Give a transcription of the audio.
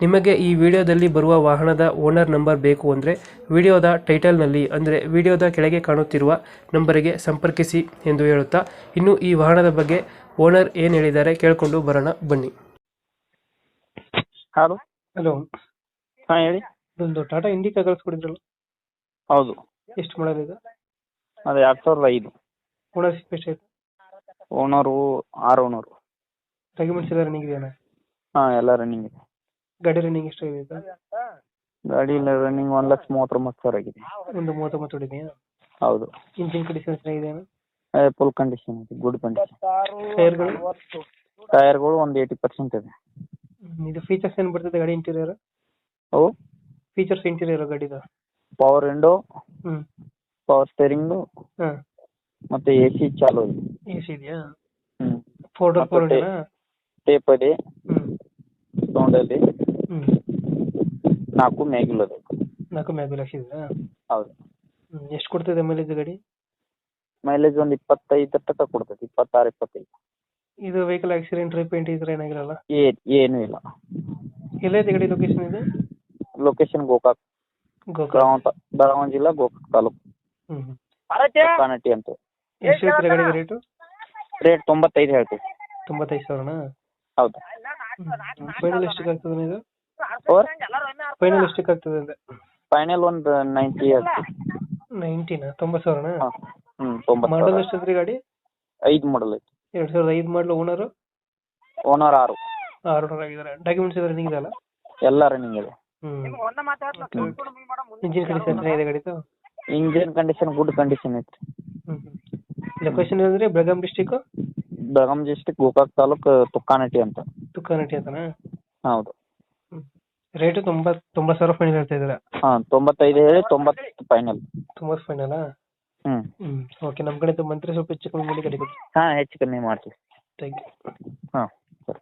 ನಿಮಗೆ ಈ ವಿಡಿಯೋದಲ್ಲಿ ಬರುವ ವಾಹನದ ಓನರ್ ನಂಬರ್ ಬೇಕು ಅಂದರೆ ವಿಡಿಯೋದ ಟೈಟಲ್ನಲ್ಲಿ ಅಂದರೆ ವಿಡಿಯೋದ ಕೆಳಗೆ ಕಾಣುತ್ತಿರುವ ನಂಬರಿಗೆ ಸಂಪರ್ಕಿಸಿ ಎಂದು ಹೇಳುತ್ತಾ ಇನ್ನು ಈ ವಾಹನದ ಬಗ್ಗೆ ಓನರ್ ಏನು ಹೇಳಿದ್ದಾರೆ ಕೇಳಿಕೊಂಡು ಬರೋಣ ಬನ್ನಿ. ಹಲೋ ಹಲೋ ಹಾಂ ಹೇಳಿ. ಇದೊಂದು ಟಾಟಾ ಇಂಡಿಕಾ ಕಳಿಸ್ಕೊಡಿದ್ರಲ್ಲ? ಹೌದು. ಎಷ್ಟು ಮಾಡೋದು ಇದು? ಅದು ಎರಡು ಸಾವಿರದ ಐದು. ಓನರ್ ಎಷ್ಟು ಓನರು ಆರು ಓನರು ಡಾಕ್ಯುಮೆಂಟ್ಸ್ ಎಲ್ಲ ರನ್ನಿಂಗ್ ಇದೆಯಾ? ಹಾಂ ಎಲ್ಲ ರನ್ನಿಂಗ್ ಇದೆ. ಗಾಡಿ ರನ್ನಿಂಗ್ ಎಷ್ಟು ಆಗಿದೆ ಗಾಡಿ ರನ್ನಿಂಗ್ ಒಂದು ಲಕ್ಷ ಮೂವತ್ತೊಂಬತ್ತು ಸಾವಿರ ಆಗಿದೆ. ಒಂದು ಮೂವತ್ತೊಂಬತ್ತು ಹೊಡಿದೆಯಾ ಹೌದು. ಇಂಜಿನ್ ಕಂಡೀಷನ್ ಚೆನ್ನಾಗಿದೆ ಫುಲ್ ಕಂಡೀಷನ್ ಇದೆ ಗುಡ್ ಕಂಡೀಷನ್ ಟೈರ್ಗಳು ಟೈರ್ಗಳು ಒಂದು ಏಯ್ಟಿ ಪರ್ಸೆಂಟ್ ಇದೆ. ಇದು ಫೀಚರ್ಸ್ ಏನು ಬರ್ತದೆ ಗಾಡಿ ಇಂಟೀರಿಯರ್ ಅವು ಫೀಚರ್ಸ್ ಇಂಟೀರಿಯರ್ ಗಾಡಿದು? ಪವರ್ ವಿಂಡೋ ಹ್ಞೂ ಪವರ್ ಸ್ಟೇರಿಂಗ್ ಮತ್ತೆ ಎ ಸಿ ಚಾಲು ಇದೆ. ಎ ಸಿ ಇದೆಯಾ? ಹ್ಞೂ ಫೋರ್ ಡೋರ್ ಫೋರ್ ಮತ್ತೆ ಟೇಪ್ ಇದೆ ಹ್ಞೂ ಸೌಂಡ್ ಇದೆ. ಹ್ಞೂ ನಾಲ್ಕು ಮ್ಯಾಗಿಲ್ ಅದು. ನಾಲ್ಕು ಮ್ಯಾಗ್ ಲಕ್ಷ ಇದೆಯಾ ಹೌದು. ಹ್ಞೂ ಎಷ್ಟು ಕೊಡ್ತದೆ ಮೈಲೇಜ್ ಗಾಡಿ? ಮೈಲೇಜ್ ಒಂದು ಇಪ್ಪತ್ತೈದು ತನಕ ಕೊಡ್ತದೆ ಇಪ್ಪತ್ತಾರು ಇಪ್ಪತ್ತೈದು. ಇದು ವೆಹಿಕಲ್ ಆಕ್ಸಿಡೆಂಟ್ ರಿಪೇಂಟ್ ಈ ಇದ್ರೆ ಏನಾಗಿರಲ್ಲ? ಏ- ಏನು ಇಲ್ಲ. ಎಲ್ಲೈತೆ ಗಾಡಿ ಲೊಕೇಶನ್ ಇದೆ? ಲೊಕೇಶನ್ ಗೋಕಾಕ್. ಗೋಕರ್ಣ ಬೆಳಗಾವಿ ತಾ- ಬೆಳಗಾವಿ ಜಿಲ್ಲಾ ಗೋಕಾಕ್ ತಾಲೂಕು. ಹ್ಮ್ ಕಾನಟಿ ಅಂತ. ಎಷ್ಟು ಹೇಳ್ತೀರಾ ಗಾಡಿಗೆ ರೇಟು ರೇಟ್ ತೊಂಬತ್ತೈದು ಹೇಳ್ತೀವಿ. ತೊಂಬತ್ತೈದು ಸಾವಿರನಾ? ಹೌದು. ಫೈನಲ್ ಎಷ್ಟಕ್ಕೆ ಆಗ್ತದೆ ಇದು? ಫೋರ್ ಫೈನಲ್ ಎಷ್ಟಕ್ಕೆ ಆಗ್ತದೆ ಅಂದ್ರೆ ಫೈನಲ್ ಒಂದು ನೈಂಟಿ ನೈಂಟಿನ ತೊಂಬತ್ತು ಸಾವಿರನಾ? ಹ್ಞೂ ತೊಂಬತ್ತು ಮಾಡಲ್ ಸಾವಿರ. ಎಷ್ಟಂದ್ರಿ ಗಾಡಿ? ಐದು ಮಾಡಲ್ ಐತಿ. ಎರಡು ಸಾವಿರದ ಐದು ಮಾಡಲು ಓನರು ಓನರ್ ಆರು. ಆರು ಆಗಿದ್ದಾರೆ ಡಾಕ್ಯುಮೆಂಟ್ಸ್ ಇದೆ ರನ್ನಿಂಗ್ ಇದೆಲ್ಲ ಎಲ್ಲ ರನ್ನಿಂಗ್ ಇದೆ. ಹ್ಞೂ ಇಂಜಿನ್ ಕಂಡೀಷನ್ ಚೆನ್ನಾಗಿದೆ ಗಾಡಿದು? ಇಂಜಿನ್ ಕಂಡೀಷನ್ ಗುಡ್ ಕಂಡೀಷನ್ ಐತಿ. ಲೊಕೇಶನ್ ಏನಂದ್ರೆ? ಬೆಳಗಾಂ ಡಿಸ್ಟಿಕ್ ಬೆಳಗಾಂ ಡಿಸ್ಟಿಕ್ ಗೋಕಾಕ್ ತಾಲೂಕು ತುಕ್ಕಾನಟಿ ಅಂತ. ತುಕ್ಕನಟ್ಟಿ ಅಂತನಾ? ಹೌದು. ರೇಟು ತುಂಬಾ ತೊಂಬತ್ತು ಸಾವಿರ ಫೈನಲ್ ಹೇಳ್ತಾ ಇದ್ದೀರಾ. ಹಾ ತೊಂಬತ್ತೈದು ಹೇಳಿ ತೊಂಬತ್ತು ಫೈನಲ್ ತುಂಬಾ ಫೈನಲ್ ಹ್ಞೂ ಹ್ಞೂ ಓಕೆ ನಮ್ಮ ಕಡೆ ಮಂತ್ರಿ ಸ್ವಲ್ಪ ಹೆಚ್ಚು ಕಮ್ಮಿ ಮಾಡಿ ಕಡಿಮೆ ಕೊಡಿ ಹಾಂ ಹೆಚ್ಚು ಕಮ್ಮಿ ಮಾಡ್ತೀವಿ. ಥ್ಯಾಂಕ್ ಯು ಹಾ ಸರಿ.